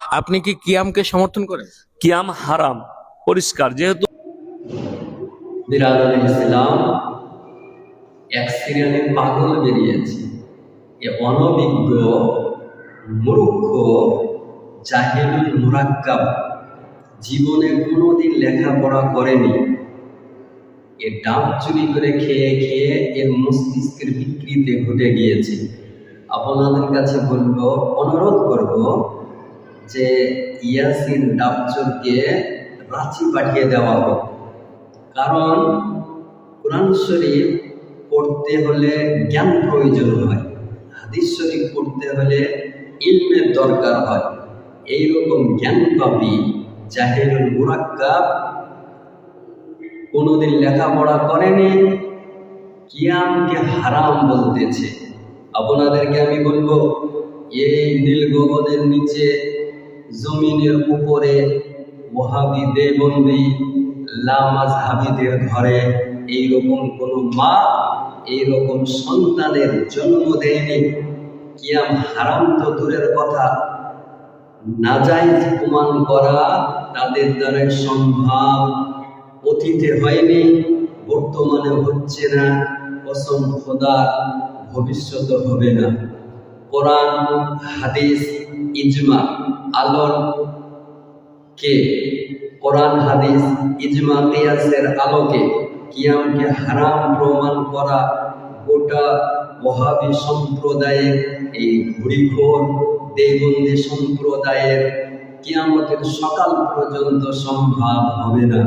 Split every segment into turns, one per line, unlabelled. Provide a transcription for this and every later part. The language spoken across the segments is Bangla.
আপনি কি কিয়ামকে সমর্থন করেন?
কিয়াম হারাম পরিষ্কার। যেহেতু
ইসলাম এক পাগল বেরিয়েছে। এ অনভিজ্ঞ মূর্খ মুরাক্কাব জীবনে কোনোদিন লেখাপড়া করেনি। এ ডাব চুরি করে খেয়ে খেয়ে এর মস্তিষ্কের বিকৃতি ঘটে গিয়েছে। আপনাদের কাছে বলব অনুরোধ করব যে ইয়াসিন ডাবচুরকে রাঁচি পাঠিয়ে দেওয়া হোক কারণ কোরআন শরীফ পড়তে হলে জ্ঞান প্রয়োজন হয়, হাদিস শরীফ পড়তে হলে ইলমের দরকার হয়। এইরকম জ্ঞান পাবি জাহেরুল মুরাক্কাব কোনোদিন লেখাপড়া করেনি, কিয়ামকে হারাম বলতেছে। আপনাদেরকে আমি বলব, এই নীল নিচে জমিনের উপরে ওহাবি দেবন্দি লামাজহাবিদের ঘরে এইরকম কোনো মা, এইরকম সন্তানের জন্ম দেয়নি। কিয়াম হারাম তো দূরের কথা। নাজাইজ প্রমাণ করা তাদের দ্বারা সম্ভব। অতীতে হয়নি, বর্তমানে হচ্ছে না। কসম খোদা, ভবিষ্যতে হবে না। কোরআন, হাদিস ইজমা, আলোর কে? কোরআন, হাদিস, ইজমা, কিয়াসের আলোকে কিয়ামকে হারাম প্রমাণ করা গোটা ওহাবি সম্প্রদায়ের এই ঘুরিখোর দেবন্দী সম্প্রদায়ের কিয়ামতের সকাল পর্যন্ত সম্ভব হবে না।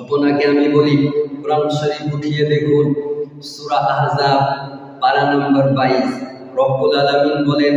আপনাকে আমি বলি, কোরআন শরীফ উঠিয়ে দেখুন, সূরা আহজাব, পারা নম্বর বাইশ। রব্বুল আলামিন বলেন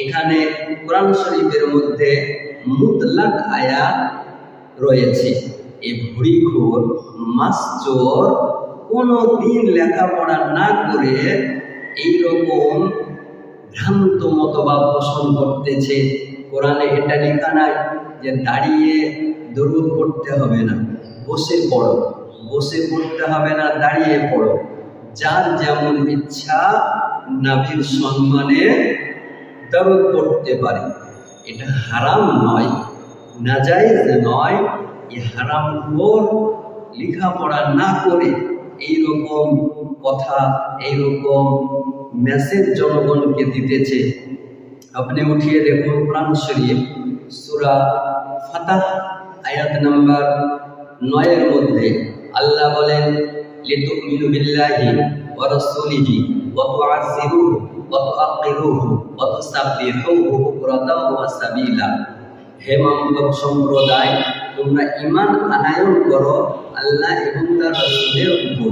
এখানে কোরআন শরীফের মধ্যে মুতলাক আয়াত রয়েছে। এই ভুড়িখোর মাস্টর কোনো দিন লেখাপড়া না করে এইরকম ভ্রান্ত মতবাদ পোষণ করতেছে। কোরআনে এটা লেখা নাই যে দাঁড়িয়ে দরুদ পড়তে হবে না, বসে পড়ো, বসে পড়তে হবে না, দাঁড়িয়ে পড়ো। যার যেমন ইচ্ছা, নাভির সম্মানে দরুদ করতে পারে। এটা হারাম নয় নাজাইজ নয়, এই হারাম খোর লেখাপড়া না করে এইরকম কথা, এইরকম মেসেজ জনগণকে দিতেছে। আপনি উঠিয়ে দেখুন কোরআন শরীফ, সুরা ফাতাহ, আয়াত নাম্বার নয়ের মধ্যে আল্লাহ বলেন, লিতুমিনু বিল্লাহি ওয়া রাসূলিহি ওয়া তুআজ্জিরুহু। হে মোহাম্মদ সম্প্রদায়, তোমরা ঈমান আনায়ন করো আল্লাহ এবং তার রাসূলের উপর।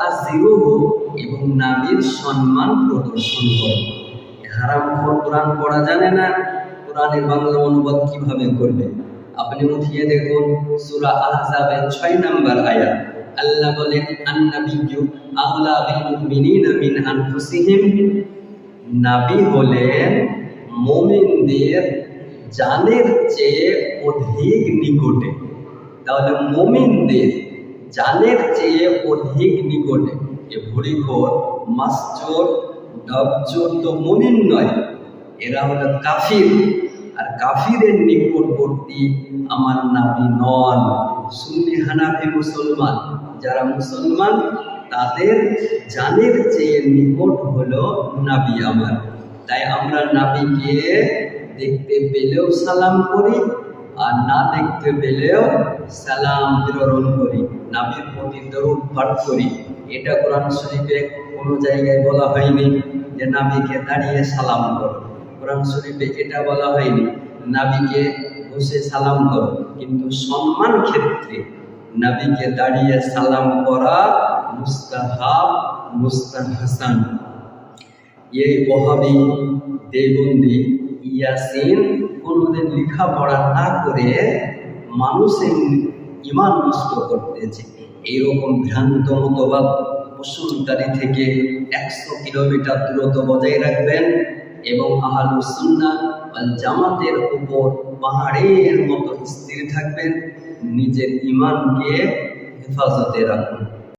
আজিরুহু এবং নাবির সম্মান প্রদর্শন করো। হারাম কোরআন পড়া জানে না। কোরআনের বাংলা অনুবাদ কীভাবে করবে? আপনি উঠিয়ে দেখুন সূরা আহজাবের ছয় নম্বর আয়াত। আল্লাহ বলেন, আন্নাবিয়্যু আওলা বিল মুমিনিনা মিন আনফুসিহিম। নাবী হলেন মুমিনদের জানের চেয়ে অধিক নিকটে। তাহলে মুমিনদের জানের চেয়ে অধিক নিকটে। এ ভুড়িখোর মাসচোর, ডবচোর তো মুমিন নয়, এরা হলো কাফির। আর কাফিরের নিকটবর্তী আমার নাবি নন। সুন্নি হানাফি মুসলমান। যারা মুসলমান, তাদের জানের চেয়ে নিকট হলো নাবি আমার। তাই আমরা নাবিকে দেখতে পেলেও সালাম করি, আর না দেখতে পেলেও সালাম প্রেরণ করি। নাবির প্রতি দরুদ পাঠ করি। এটা কোরআন শরীফে কোনো জায়গায় বলা হয়নি যে নাবিকে দাঁড়িয়ে সালাম করো। কোরআন শরীফে এটা বলা হয়নি, নাবিকে বসে সালাম করো। কিন্তু সম্মান ক্ষেত্রে নাবিকে দাঁড়িয়ে সালাম করা মুস্তাহাব মুস্তাহাসান এই ওহাবি দেবন্দি ইয়াসিন কোনোদিন লেখাপড়া না করে মানুষের ইমান নষ্ট করতেছে। এইরকম ভ্রান্ত মতবাদ পোষণকারী থেকে একশো কিলোমিটার দূরত্ব বজায় রাখবেন। এবং আহালু সুন্না ওয়াল জামাতের উপর পাহাড়ের মতো স্থির থাকবেন। নিজের ইমানকে হেফাজতে রাখুন।